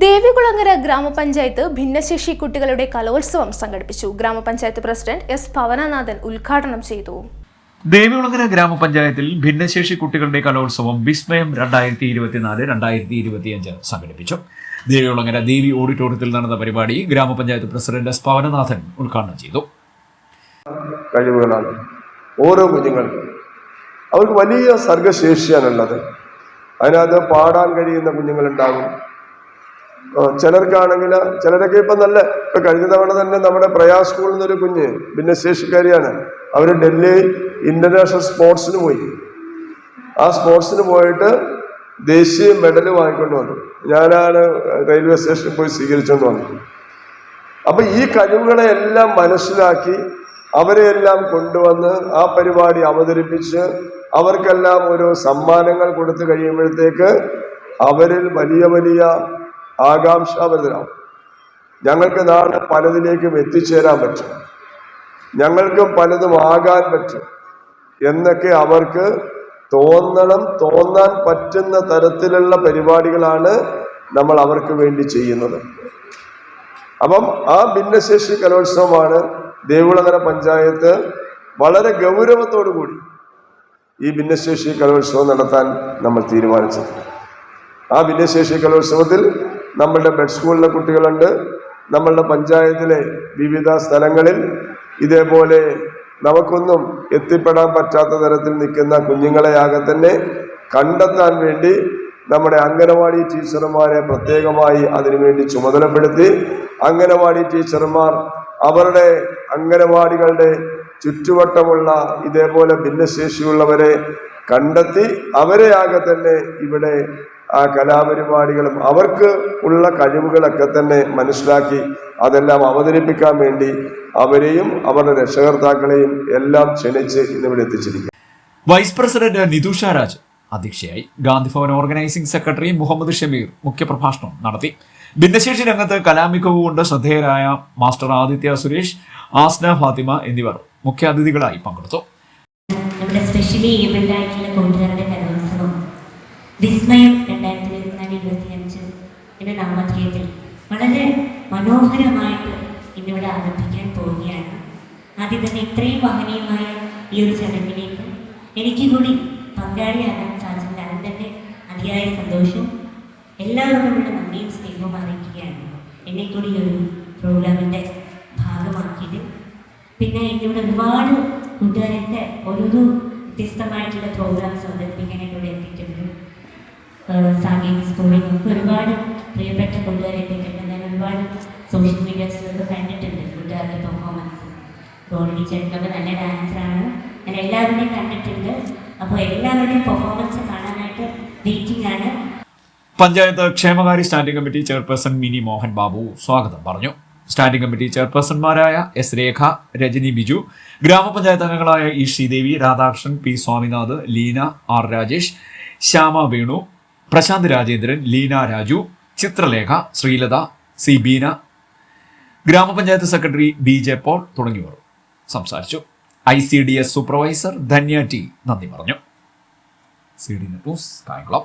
ദേവികുളങ്ങര ഗ്രാമപഞ്ചായത്ത് ഭിന്നശേഷി കുട്ടികളുടെ കലോത്സവം സംഘടിപ്പിച്ചു. ഗ്രാമപഞ്ചായത്ത് പ്രസിഡന്റ് എസ് ഭവനനാഥൻ ഉദ്ഘാടനം ചെയ്തു. ദേവികുളങ്ങര ഗ്രാമപഞ്ചായത്തിൽ ഭിന്നശേഷി കുട്ടികളുടെ കലോത്സവം വിസ്മയം രണ്ടായിരത്തി ഇരുപത്തിനാല് രണ്ടായിരത്തി ഇരുപത്തിയഞ്ച് സംഘടിപ്പിച്ചു. ദേവികുളങ്ങര ദേവി ഓഡിറ്റോറിയത്തിൽ നടന്ന പരിപാടി ഗ്രാമപഞ്ചായത്ത് പ്രസിഡന്റ് എസ് പവനനാഥൻ ഉദ്ഘാടനം ചെയ്തു. കഴിവുകളാണ് ഓരോ കുഞ്ഞുങ്ങൾക്കും. അവർക്ക് വലിയ സർഗശേഷിയാണുള്ളത്. അതിനകത്ത് പാടാൻ കഴിയുന്ന കുഞ്ഞുങ്ങളുണ്ടാകും. ചിലർക്കാണെങ്കിൽ ചിലരൊക്കെ ഇപ്പം നല്ല ഇപ്പം കഴിഞ്ഞ തവണ തന്നെ നമ്മുടെ പ്രയാസ് സ്കൂളിൽ നിന്നൊരു കുഞ്ഞ് ഭിന്നശേഷിക്കാരിയാണ്. അവർ ഡൽഹി ഇന്റർനാഷണൽ സ്പോർട്സിന് പോയി. ആ സ്പോർട്സിന് പോയിട്ട് ദേശീയ മെഡൽ വാങ്ങിക്കൊണ്ട് വന്നു. ഞാനാണ് റെയിൽവേ സ്റ്റേഷനിൽ പോയി സ്വീകരിച്ചുകൊണ്ട് വന്നത്. അപ്പം ഈ കഴിവുകളെ എല്ലാം മനസ്സിലാക്കി അവരെയെല്ലാം കൊണ്ടുവന്ന് ആ പരിപാടി അവതരിപ്പിച്ച് അവർക്കെല്ലാം ഒരു സമ്മാനങ്ങൾ കൊടുത്തു കഴിയുമ്പോഴത്തേക്ക് അവരിൽ വലിയ വലിയ ആകാംക്ഷാഭരിതരാവും ഞങ്ങൾക്ക് നാളെ പലതിലേക്കും എത്തിച്ചേരാൻ പറ്റും. ഞങ്ങൾക്കും പലതും ആകാൻ പറ്റും. എന്നൊക്കെ അവർക്ക് തോന്നണം തോന്നാൻ പറ്റുന്ന തരത്തിലുള്ള പരിപാടികളാണ് നമ്മൾ അവർക്ക് വേണ്ടി ചെയ്യുന്നത്. അപ്പം ആ ഭിന്നശേഷി കലോത്സവമാണ് ദേവുളങ്ങര പഞ്ചായത്ത് വളരെ ഗൗരവത്തോടു കൂടി ഈ ഭിന്നശേഷി കലോത്സവം നടത്താൻ നമ്മൾ തീരുമാനിച്ചത്. ആ ഭിന്നശേഷി കലോത്സവത്തിൽ നമ്മളുടെ ബെഡ് സ്കൂളിലെ കുട്ടികളുണ്ട്. നമ്മളുടെ പഞ്ചായത്തിലെ വിവിധ സ്ഥലങ്ങളിൽ ഇതേപോലെ നമുക്കൊന്നും എത്തിപ്പെടാൻ പറ്റാത്ത തരത്തിൽ നിൽക്കുന്ന കുഞ്ഞുങ്ങളെയാകെ തന്നെ കണ്ടെത്താൻ വേണ്ടി നമ്മുടെ അംഗനവാടി ടീച്ചർമാരെ പ്രത്യേകമായി അതിനുവേണ്ടി ചുമതലപ്പെടുത്തി അംഗനവാടി ടീച്ചർമാർ അവരുടെ അംഗനവാടികളുടെ ചുറ്റുവട്ടമുള്ള ഇതേപോലെ ഭിന്നശേഷിയുള്ളവരെ കണ്ടെത്തി അവരെ ആകെ തന്നെ ഇവിടെ ആ കലാപരിപാടികളും അവർക്ക് ഉള്ള കഴിവുകളൊക്കെ തന്നെ മനസ്സിലാക്കി അതെല്ലാം അവതരിപ്പിക്കാൻ വേണ്ടി അവരെയും അവരുടെ രക്ഷകർത്താക്കളെയും എല്ലാം ക്ഷണിച്ച് ഇന്നിവിടെ എത്തിച്ചിരിക്കും വൈസ് പ്രസിഡന്റ് നിതുഷ രാജ് അധ്യക്ഷയായി ഗാന്ധിഭവൻ ഓർഗനൈസിംഗ് സെക്രട്ടറി മുഹമ്മദ് ഷമീർ മുഖ്യപ്രഭാഷണം നടത്തി. ഭിന്നശേഷി രംഗത്ത് കലാമികവ് കൊണ്ട് ശ്രദ്ധേയരായ മാസ്റ്റർ ആദിത്യ സുരേഷ് ആസ്ന ഫാത്തിമ എന്നിവർ മുഖ്യാതിഥികളായി പങ്കെടുത്തു. നമ്മുടെ സ്പെഷ്യലി ഏബിൾഡ് ആയിട്ടുള്ള കൂട്ടുകാരുടെ കലോത്സവം വിസ്മയം ഇരുപത്തിയഞ്ച് എന്ന നാമധേയത്തിൽ വളരെ മനോഹരമായിട്ട് ഇന്നിവിടെ ആരംഭിക്കാൻ പോവുകയാണ്. ആദ്യം തന്നെ ഇത്രയും വഹനീയമായ ഈ ഒരു ചടങ്ങിലേക്ക് എനിക്ക് കൂടി പങ്കാളിയാകാൻ സാധിച്ചത് തന്നെ അതിയായ സന്തോഷം എല്ലാവരോടുമുള്ള നന്ദിയും സ്നേഹവും അറിയിക്കുകയാണ്. എന്നെ കൂടി ഒരു പ്രോഗ്രാമിന്റെ ഭാഗമാക്കിയത്. പിന്നെ ഇവിടെ ഒരുപാട് കൂട്ടുകാരന്റെ ഓരോരോ വ്യത്യസ്തമായിട്ടുള്ള പ്രോഗ്രാംസ് അവതരിപ്പിക്കാനായിട്ട് ഇവിടെ എത്തിയിട്ടുണ്ട് ഏഹ് സാങ്കേതിക സ്കൂളിൽ നമുക്ക് ഒരുപാട് പ്രിയപ്പെട്ട കൂട്ടുകാരെ എത്തിയിട്ടുണ്ട് ഞാൻ ഒരുപാട് സോഷ്യൽ മീഡിയാസിലൊക്കെ കണ്ടിട്ടുണ്ട്. കൂട്ടുകാരുടെ പെർഫോമൻസ് ഗോൾഡി ചേട്ടനൊക്കെ നല്ല ഡാൻസറാണ് ഞാൻ എല്ലാവരുടെയും കണ്ടിട്ടുണ്ട്. അപ്പോൾ എല്ലാവരുടെയും പെർഫോമൻസ് കാണാനായിട്ട് വെയിറ്റിംഗ് ആണ്. പഞ്ചായത്ത് ക്ഷേമകാര്യ standing committee chairperson Mini Mohan Babu സ്വാഗതം പറഞ്ഞു. സ്റ്റാൻഡിംഗ് കമ്മിറ്റി ചെയർപേഴ്സൺമാരായ എസ് രേഖ രജനി ബിജു ഗ്രാമപഞ്ചായത്ത് അംഗങ്ങളായ E Sreedevi Radhakrishnan P Swaminath Leena R Rajesh Shyama Venu Prashanth Rajendran Leena Raju Chitralekha Sreelatha C Beena ഗ്രാമപഞ്ചായത്ത് സെക്രട്ടറി ബി ജെ പോൾ തുടങ്ങിയവർ സംസാരിച്ചു. I C D S supervisor Dhanya T നന്ദി പറഞ്ഞു. C D news Kayamkulam.